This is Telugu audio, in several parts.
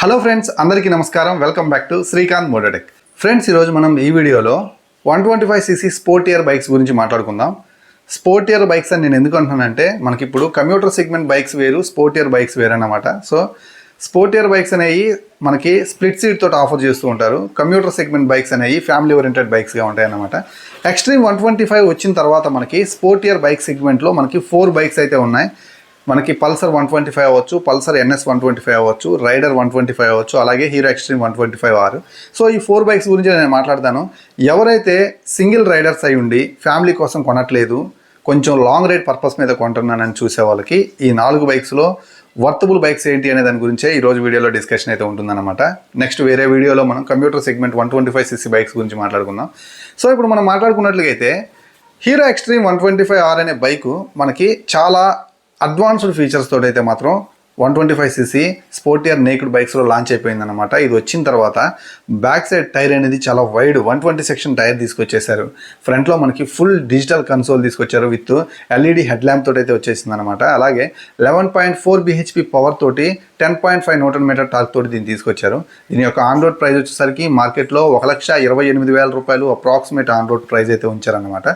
హలో ఫ్రెండ్స్ అందరికీ నమస్కారం. Welcome back to Srikanth Mototech friends ఈరోజు మనం ఈ వీడియోలో one twenty five CC sportier bikes గురించి మాట్లాడుకుందాం. స్పోర్ట్ ఇయర్ బైక్స్ అని నేను ఎందుకు అంటున్నానంటే మనకి ఇప్పుడు కమ్యూటర్ సెగ్మెంట్ బైక్స్ వేరు స్పోర్ట్ ఇయర్ బైక్స్ వేరు అన్నమాట సో స్పోర్ట్ ఇయర్ బైక్స్ అనేవి మనకి స్ప్లిట్ సీట్ తోటి ఆఫర్ చేస్తూ ఉంటారు. కమ్యూటర్ సెగ్మెంట్ బైక్స్ అనేవి ఫ్యామిలీ ఓరియంటెడ్ బైక్స్గా ఉంటాయి అన్నమాట ఎక్స్ట్రీమ్ వన్ ట్వంటీ ఫైవ్ వచ్చిన తర్వాత మనకి స్పోర్ట్ ఇయర్ బైక్ సెగ్మెంట్లో మనకి ఫోర్ బైక్స్ అయితే ఉన్నాయి. మనకి పల్సర్ వన్ ట్వంటీ ఫైవ్ అవ్వచ్చు Pulsar NS one twenty five అవ్వచ్చు రైడర్ వన్ ట్వంటీ ఫైవ్ అవ్వచ్చు అలాగే Hero Xtreme one twenty five R. So ఈ ఫోర్ బైక్స్ గురించి నేను మాట్లాడతాను. ఎవరైతే సింగిల్ రైడర్స్ అయి ఉండి ఫ్యామిలీ కోసం కొనట్లేదు కొంచెం లాంగ్ రైడ్ పర్పస్ మీద కొంటున్నానని చూసే వాళ్ళకి ఈ నాలుగు బైక్స్లో వర్తబుల్ బైక్స్ ఏంటి అనే దాని గురించే ఈ రోజు వీడియోలో డిస్కషన్ అయితే ఉంటుందన్నమాట. నెక్స్ట్ వేరే వీడియోలో మనం computer segment one twenty five CC bikes గురించి మాట్లాడుకుందాం. సో ఇప్పుడు మనం మాట్లాడుకున్నట్లయితే Hero Xtreme one twenty five R అనే బైక్ మనకి చాలా అడ్వాన్స్డ్ ఫీచర్స్ తోటి అయితే మాత్రం one twenty five CC sportier naked బైక్స్లో launch అయిపోయిందనమాట ఇది వచ్చిన తర్వాత బ్యాక్ సైడ్ టైర్ అనేది చాలా wide one twenty section tyre తీసుకొచ్చేసారు ఫ్రంట్లో మనకి ఫుల్ డిజిటల్ కన్సోల్ తీసుకొచ్చారు విత్ ఎల్ఈడి హెడ్ ల్యాంప్ తోటి అయితే వచ్చేసింది అనమాట అలాగే eleven point four BHP power తోటి ten point five newton meter torque తోటి దీన్ని తీసుకొచ్చారు. దీని యొక్క ఆన్ రోడ్ ప్రైస్ వచ్చేసరికి మార్కెట్లో ఒక లక్ష ఇరవై ఎనిమిది వేల రూపాయలు అప్రాక్సిమేట్ ఆన్ రోడ్ ప్రైస్ అయితే ఉంచారనమాట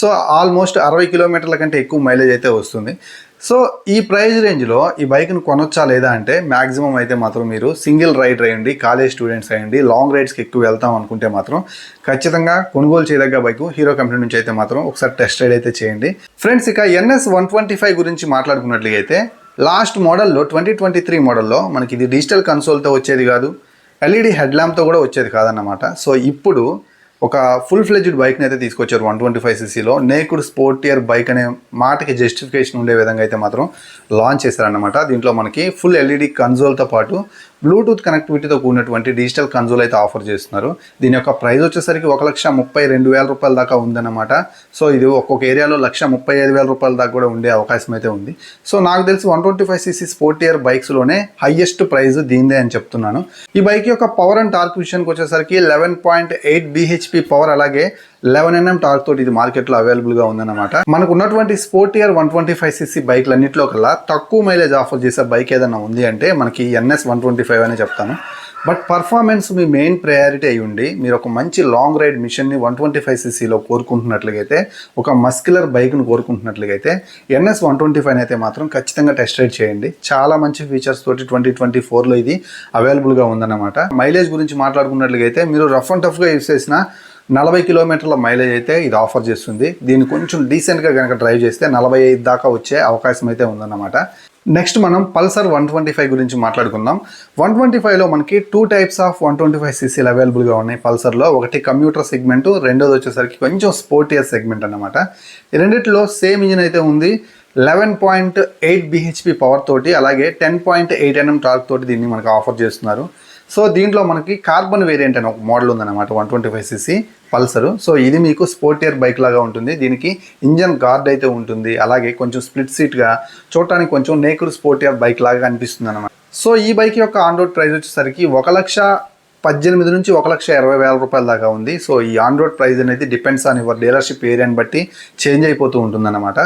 సో ఆల్మోస్ట్ అరవై కిలోమీటర్ల కంటే ఎక్కువ మైలేజ్ అయితే వస్తుంది. సో ఈ ప్రైజ్ రేంజ్లో ఈ బైక్ను కొనొచ్చా లేదా అంటే మ్యాక్సిమం అయితే మాత్రం మీరు సింగిల్ రైడ్ అయ్యండి కాలేజ్ స్టూడెంట్స్ అయ్యండి లాంగ్ రైడ్స్కి ఎక్కువ వెళ్తాం అనుకుంటే మాత్రం ఖచ్చితంగా కొనుగోలు చేయదగ్గ బైక్ హీరో కంపెనీ నుంచి అయితే మాత్రం ఒకసారి టెస్ట్ రైడ్ అయితే చేయండి. ఫ్రెండ్స్ ఇక ఎన్ఎస్ వన్ ట్వంటీ ఫైవ్ గురించి మాట్లాడుకున్నట్లయితే లాస్ట్ మోడల్లో ట్వంటీ ట్వంటీ త్రీ మోడల్లో మనకి ఇది డిజిటల్ కన్సోల్తో వచ్చేది కాదు ఎల్ఈడి హెడ్ ల్యాంప్తో కూడా వచ్చేది కాదన్నమాట. సో ఇప్పుడు ఒక ఫుల్ ఫ్లెజ్డ్ బైక్ని అయితే తీసుకొచ్చారు వన్ ట్వంటీ ఫైవ్ సీసీలో నేకుడ్ స్పోర్టియర్ బైక్ అనే మాటకి జస్టిఫికేషన్ ఉండే విధంగా అయితే మాత్రం లాంచ్ చేశారన్నమాట. దీంట్లో మనకి ఫుల్ ఎల్ఈడి కన్సోల్తో పాటు బ్లూటూత్ కనెక్టివిటీతో కూడినటువంటి డిజిటల్ కన్సోల్ అయితే ఆఫర్ చేస్తున్నారు. దీని యొక్క ప్రైస్ వచ్చేసరికి ఒక లక్ష ముప్పై రెండు వేల రూపాయల దాకా ఉందన్నమాట. సో ఇది ఒక్కొక్క ఏరియాలో లక్ష ముప్పై ఐదు వేల రూపాయల దాకా కూడా ఉండే అవకాశం అయితే ఉంది. సో నాకు తెలిసి one twenty five cc sportier బైక్స్లోనే highest price దీనిదే అని చెప్తున్నాను. ఈ బైక్ యొక్క పవర్ అండ్ టార్క్ విషయానికి వచ్చేసరికి eleven point eight BHP power అలాగే లెవెన్ ఎన్ఎం టార్క్ తోటి ఇది మార్కెట్లో అవైలబుల్గా ఉందన్నమాట. మనకు ఉన్నటువంటి sportier one twenty five cc బైక్లన్నింటిలో కల్లా తక్కువ మైలేజ్ ఆఫర్ చేసే బైక్ ఏదైనా ఉంది అంటే మనకి ఎన్ఎస్ వన్ ట్వంటీ ఫైవ్ అనే చెప్తాను. బట్ పర్ఫార్మెన్స్ మీ మెయిన్ ప్రయారిటీ అయి ఉండి మీరు ఒక మంచి లాంగ్ రైడ్ మిషన్ని వన్ ట్వంటీ ఫైవ్ సీసీలో కోరుకుంటున్నట్లయితే ఒక మస్క్యులర్ బైక్ను కోరుకుంటున్నట్లయితే ఎన్ఎస్ వన్ ట్వంటీ ఫైవ్ అయితే మాత్రం ఖచ్చితంగా టెస్ట్ రైడ్ చేయండి. చాలా మంచి ఫీచర్స్ తోటి ట్వంటీ ట్వంటీ ఫోర్లో ఇది అవైలబుల్గా ఉందన్నమాట. మైలేజ్ గురించి మాట్లాడుకున్నట్లయితే మీరు రఫ్ అండ్ టఫ్గా యూస్ చేసిన నలభై కిలోమీటర్ల మైలేజ్ అయితే ఇది ఆఫర్ చేస్తుంది. దీన్ని కొంచెం డీసెంట్గా కనుక డ్రైవ్ చేస్తే నలభై ఐదు దాకా వచ్చే అవకాశం అయితే ఉందన్నమాట. నెక్స్ట్ మనం పల్సర్ వన్ ట్వంటీ ఫైవ్ గురించి మాట్లాడుకుందాం. వన్ ట్వంటీ ఫైవ్లో మనకి two types of one twenty five సీసీలు అవైలబుల్గా ఉన్నాయి పల్సర్లో. ఒకటి కంప్యూటర్ సెగ్మెంట్ రెండోది వచ్చేసరికి కొంచెం స్పోర్టియర్ సెగ్మెంట్ అనమాట ఈ రెండిట్లో సేమ్ ఇంజిన్ అయితే ఉంది. Eleven point eight BHP power తోటి అలాగే ten point eight Nm torque తోటి దీన్ని మనకు ఆఫర్ చేస్తున్నారు. సో దీంట్లో మనకి కార్బన్ వేరియంట్ అని ఒక మోడల్ ఉందన్నమాట one twenty five cc Pulsar. So ఇది మీకు స్పోర్టియర్ బైక్ లాగా ఉంటుంది. దీనికి ఇంజన్ గార్డ్ అయితే ఉంటుంది. అలాగే కొంచెం స్ప్లిట్ సీట్గా చూడటానికి కొంచెం నేకుడు స్పోర్టియర్ బైక్ లాగా అనిపిస్తుంది అనమాట సో ఈ బైక్ యొక్క ఆన్ రోడ్ ప్రైస్ వచ్చేసరికి ఒక లక్ష పద్దెనిమిది నుంచి ఒక లక్ష ఇరవై వేల రూపాయల దాకా ఉంది. సో ఈ ఆన్ రోడ్ ప్రైస్ అనేది డిపెండ్స్ ఆన్ యువర్ డీలర్షిప్ ఏరియాని బట్టి చేంజ్ అయిపోతూ ఉంటుందన్నమాట.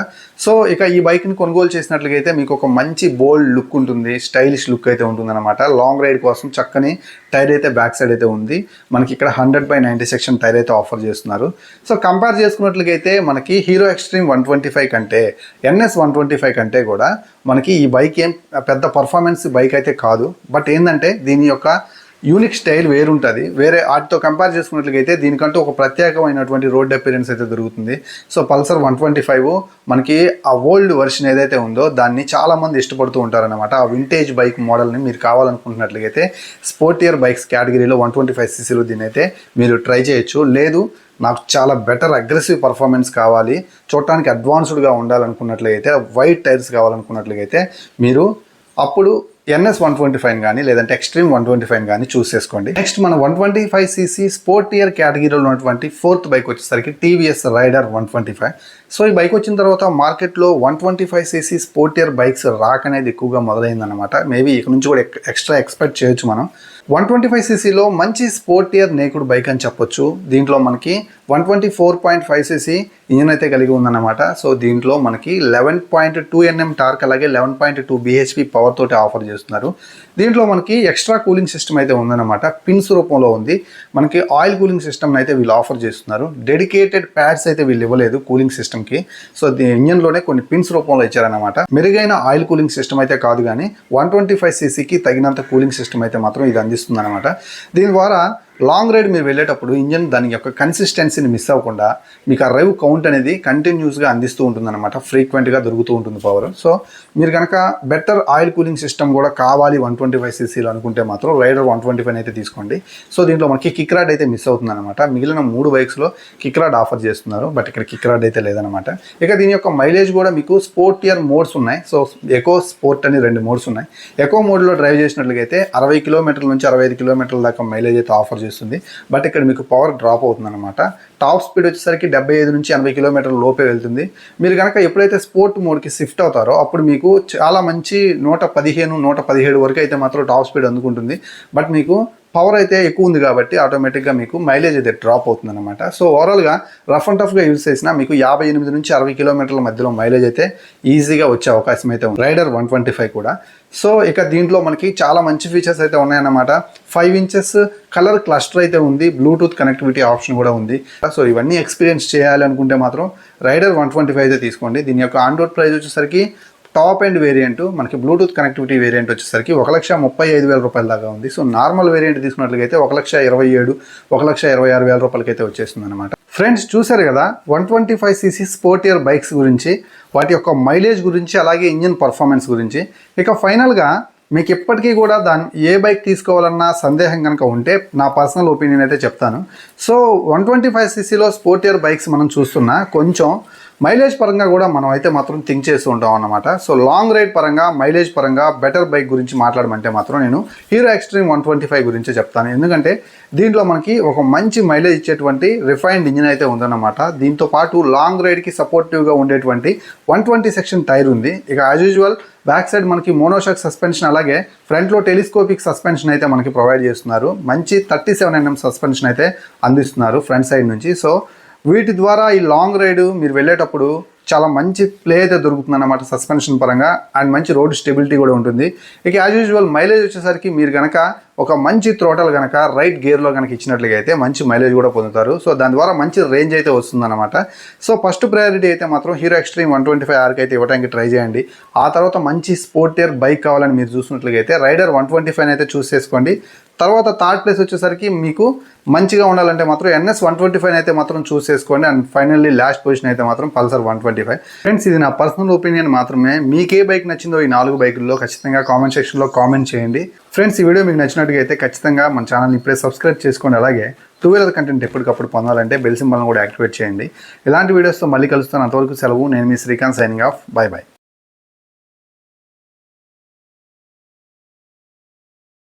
సో ఇక ఈ బైక్ని కొనుగోలు చేసినట్లయితే మీకు ఒక మంచి బోల్డ్ లుక్ ఉంటుంది. స్టైలిష్ లుక్ అయితే ఉంటుందన్నమాట. లాంగ్ రైడ్ కోసం చక్కని టైర్ అయితే బ్యాక్ సైడ్ అయితే ఉంది. మనకి ఇక్కడ hundred by ninety section tyre అయితే ఆఫర్ చేస్తున్నారు. సో కంపేర్ చేసుకున్నట్లయితే మనకి Hero Xtreme one twenty five కంటే ఎన్ఎస్ వన్ ట్వంటీ ఫైవ్ కంటే కూడా మనకి ఈ బైక్ ఏం పెద్ద పర్ఫార్మెన్స్ బైక్ అయితే కాదు. బట్ ఏంటంటే దీని యొక్క యూనిక్ స్టైల్ వేరుంటుంది. వేరే వాటితో కంపేర్ చేసుకున్నట్లయితే దీనికంటూ ఒక ప్రత్యేకమైనటువంటి రోడ్ అపీరెన్స్ అయితే దొరుకుతుంది. So Pulsar one twenty five మనకి ఆ ఓల్డ్ వర్షన్ ఏదైతే ఉందో దాన్ని చాలామంది ఇష్టపడుతూ ఉంటారనమాట ఆ వింటేజ్ బైక్ మోడల్ని మీరు కావాలనుకుంటున్నట్లయితే స్పోర్టియర్ బైక్స్ కేటగిరీలో వన్ ట్వంటీ ఫైవ్ సీసీలో దీని అయితే మీరు ట్రై చేయొచ్చు. లేదు నాకు చాలా బెటర్ అగ్రెసివ్ పర్ఫార్మెన్స్ కావాలి. చూడటానికి అడ్వాన్స్డ్గా ఉండాలనుకున్నట్లయితే వైట్ టైర్స్ కావాలనుకున్నట్లయితే మీరు అప్పుడు ఎన్ఎస్ వన్ ట్వంటీ ఫైవ్ కానీ లేదంటే ఎక్స్ట్రీమ్ వన్ ట్వంటీ ఫైవ్ కానీ చూస్ చేసుకోండి. నెక్స్ట్ మన one twenty five cc sportier కేటగిరీలో ఉన్నటువంటి ఫోర్త్ బైక్ వచ్చేసరికి TVS Raider one twenty five. So ఈ బైక్ వచ్చిన తర్వాత మార్కెట్లో one twenty five cc sportier bikes rock అనేది ఎక్కువగా మొదలైందనమాట మేబీ ఇక నుంచి కూడా ఎక్స్ట్రా ఎక్స్పెక్ట్ చేయొచ్చు మనం. వన్ ట్వంటీ ఫైవ్ సీసీలో మంచి స్పోర్టియర్ నేకుడ్ బైక్ అని చెప్పొచ్చు. దీంట్లో మనకి one twenty four point five cc engine అయితే కలిగి ఉందన్నమాట. సో దీంట్లో మనకి eleven point two Nm torque అలాగే eleven point two BHP power తోటి ఆఫర్ చేస్తున్నారు. దీంట్లో మనకి ఎక్స్ట్రా కూలింగ్ సిస్టమ్ అయితే ఉందన్నమాట. పిన్స్ రూపంలో ఉంది. మనకి ఆయిల్ కూలింగ్ సిస్టమ్ అయితే వీళ్ళు ఆఫర్ చేస్తున్నారు. డెడికేటెడ్ ప్యాడ్స్ అయితే వీళ్ళు ఇవ్వలేదు కూలింగ్ సిస్టమ్కి సో దీని ఇంజన్లోనే కొన్ని పిన్స్ రూపంలో ఇచ్చారన్నమాట. మెరుగైన ఆయిల్ కూలింగ్ సిస్టమ్ అయితే కాదు కానీ వన్ ట్వంటీ ఫైవ్ సీసీకి తగినంత కూలింగ్ సిస్టమ్ అయితే మాత్రం ఇది అందిస్తుంది అనమాట దీని ద్వారా లాంగ్ రైడ్ మీరు వెళ్ళేటప్పుడు ఇంజన్ దాని యొక్క కన్సిస్టెన్సీని మిస్ అవ్వకుండా మీకు ఆ రైవ్ కౌంట్ అనేది కంటిన్యూస్గా అందిస్తూ ఉంటుందన్నమాట. ఫ్రీక్వెంట్గా దొరుకుతూ ఉంటుంది పవర్ సో మీరు కనుక బెటర్ ఆయిల్ కూలింగ్ సిస్టమ్ కూడా కావాలి వన్ ట్వంటీ ఫైవ్ సీసీలు అనుకుంటే మాత్రం రైడర్ వన్ ట్వంటీ ఫైవ్ అయితే తీసుకోండి. సో దీంట్లో మనకి కిక్ రాడ్ అయితే మిస్ అవుతుంది అనమాట మిగిలిన మూడు బైక్స్లో కిక్ రాడ్ ఆఫర్ చేస్తున్నారు బట్ ఇక్కడ కిక్ రాడ్ అయితే లేదనమాట ఇక దీని యొక్క మైలేజ్ కూడా మీకు స్పోర్ట్ ఇయర్ మోడ్స్ ఉన్నాయి. సో ఎకో స్పోర్ట్ అని రెండు మోడ్స్ ఉన్నాయి. ఎకో మోడ్లో డ్రైవ్ చేసినట్లయితే అరవై కిలోమీటర్ల నుంచి అరవై ఐదు కిలోమీటర్ల దాకా మైలేజ్ అయితే ఆఫర్ చేస్తుంది బట్ ఇక్కడ మీకు పవర్ డ్రాప్ అవుతుంది అనమాట టాప్ స్పీడ్ వచ్చేసరికి డెబ్బై ఐదు నుంచి ఎనభై కిలోమీటర్ల లోపే వెళ్తుంది. మీరు కనుక ఎప్పుడైతే స్పోర్ట్ మోడ్కి షిఫ్ట్ అవుతారో అప్పుడు మీకు చాలా మంచి నూట పదిహేను నూట పదిహేడు వరకు అయితే మాత్రం టాప్ స్పీడ్ అందుకుంటుంది. బట్ మీకు పవర్ అయితే ఎక్కువ ఉంది కాబట్టి ఆటోమేటిక్గా మీకు మైలేజ్ అయితే డ్రాప్ అవుతుంది అనమాట సో ఓవరాల్గా రఫ్ అండ్ టఫ్గా యూజ్ చేసినా మీకు యాభై ఎనిమిది నుంచి అరవై కిలోమీటర్ల మధ్యలో మైలేజ్ అయితే ఈజీగా వచ్చే అవకాశం అయితే ఉంది. రైడర్ వన్ ట్వంటీ ఫైవ్ కూడా. సో ఇక దీంట్లో మనకి చాలా మంచి ఫీచర్స్ అయితే ఉన్నాయన్నమాట. ఫైవ్ ఇంచెస్ కలర్ క్లస్టర్ అయితే ఉంది. బ్లూటూత్ కనెక్టివిటీ ఆప్షన్ కూడా ఉంది. సో ఇవన్నీ ఎక్స్పీరియన్స్ చేయాలి అనుకుంటే మాత్రం రైడర్ వన్ ట్వంటీ ఫైవ్ అయితే తీసుకోండి. దీని యొక్క ఆన్ రోడ్ ప్రైస్ వచ్చేసరికి టాప్ ఎండ్ వేరియంట్ మనకి బ్లూటూత్ కనెక్టివిటీ వేరియంట్ వచ్చేసరికి ఒక లక్ష ముప్పై ఐదు వేల రూపాయల దాకా ఉంది. సో నార్మల్ వేరియంట్ తీసుకున్నట్లయితే ఒక లక్ష ఇరవై ఏడు ఒక లక్ష ఇరవై ఆరు వేల రూపాయలకి అయితే వచ్చేస్తుంది అనమాట ఫ్రెండ్స్ చూశారు కదా? One twenty five cc sportier bikes గురించి వాటి యొక్క మైలేజ్ గురించి అలాగే ఇంజిన్ పర్ఫార్మెన్స్ గురించి. ఇక ఫైనల్గా మీకు ఇప్పటికీ కూడా దాని ఏ బైక్ తీసుకోవాలన్నా సందేహం కనుక ఉంటే నా పర్సనల్ ఒపీనియన్ అయితే చెప్తాను. సో వన్ ట్వంటీ ఫైవ్ సీసీలో స్పోర్టియర్ బైక్స్ మనం చూస్తున్నా కొంచెం మైలేజ్ పరంగా కూడా మనం అయితే మాత్రం థింక్ చేస్తూ ఉంటాం అన్నమాట. సో లాంగ్ రైడ్ పరంగా మైలేజ్ పరంగా బెటర్ బైక్ గురించి మాట్లాడమంటే మాత్రం నేను Hero Xtreme one twenty five గురించి చెప్తాను. ఎందుకంటే దీంట్లో మనకి ఒక మంచి మైలేజ్ ఇచ్చేటువంటి రిఫైన్డ్ ఇంజిన్ అయితే ఉందన్నమాట. దీంతో పాటు లాంగ్ రైడ్కి సపోర్టివ్గా ఉండేటువంటి వన్ ట్వంటీ సెక్షన్ టైర్ ఉంది. ఇక యాజ్ యూజువల్ బ్యాక్ సైడ్ మనకి మోనోషాక్ సస్పెన్షన్ అలాగే ఫ్రంట్లో టెలిస్కోపిక్ సస్పెన్షన్ అయితే మనకి ప్రొవైడ్ చేస్తున్నారు. మంచి థర్టీ సెవెన్ ఎన్ఎం సస్పెన్షన్ అయితే అందిస్తున్నారు ఫ్రంట్ సైడ్ నుంచి. సో వీటి ద్వారా ఈ లాంగ్ రైడ్ మీరు వెళ్ళేటప్పుడు చాలా మంచి ప్లే అయితే దొరుకుతుంది అన్నమాట సస్పెన్షన్ పరంగా అండ్ మంచి రోడ్ స్టెబిలిటీ కూడా ఉంటుంది. ఇక యాజ్ యూజువల్ మైలేజ్ వచ్చేసరికి మీరు కనుక ఒక మంచి త్రోటల్ కనుక రైట్ గేర్లో కనుక ఇచ్చినట్లుగా అయితే మంచి మైలేజ్ కూడా పొందుతారు. సో దాని ద్వారా మంచి రేంజ్ అయితే వస్తుందన్నమాట. సో ఫస్ట్ ప్రయారిటీ అయితే మాత్రం Hero Xtreme one twenty five ఆర్కి అయితే ఇవ్వడానికి ట్రై చేయండి. ఆ తర్వాత మంచి స్పోర్ట్ ఇయర్ బైక్ కావాలని మీరు చూసినట్లుగా అయితే రైడర్ వన్ ట్వంటీ ఫైవ్ అయితే చూస్ చేసుకోండి. తర్వాత థర్డ్ ప్లేస్ వచ్చేసరికి మీకు మంచిగా ఉండాలంటే మాత్రం ఎన్ఎస్ వన్ ట్వంటీ ఫైవ్ అయితే మాత్రం చూస్ చేసుకోండి. అండ్ ఫైనల్లీ లాస్ట్ పొజిషన్ అయితే మాత్రం Pulsar one twenty five. Friends ఇది నా పర్సనల్ ఒపీనియన్ మాత్రమే. మీకే బైక్ నచ్చిందో ఈ నాలుగు బైకుల్లో ఖచ్చితంగా కామెంట్ సెక్షన్లో కామెంట్ చేయండి. ఫ్రెండ్స్ ఈ వీడియో మీకు నచ్చినట్టుగా అయితే ఖచ్చితంగా మన ఛానల్ని ఇప్పుడే సబ్స్క్రైబ్ చేసుకోండి. అలాగే టూ వీలర్ కంటెంట్ ఎప్పటికప్పుడు పొందాలంటే బెల్ సింబల్ని కూడా యాక్టివేట్ చేయండి. ఇలాంటి వీడియోస్తో మళ్ళీ కలుస్తాను. అంతవరకు సెలవు. నేను మీ Srikanth signing off. Bye bye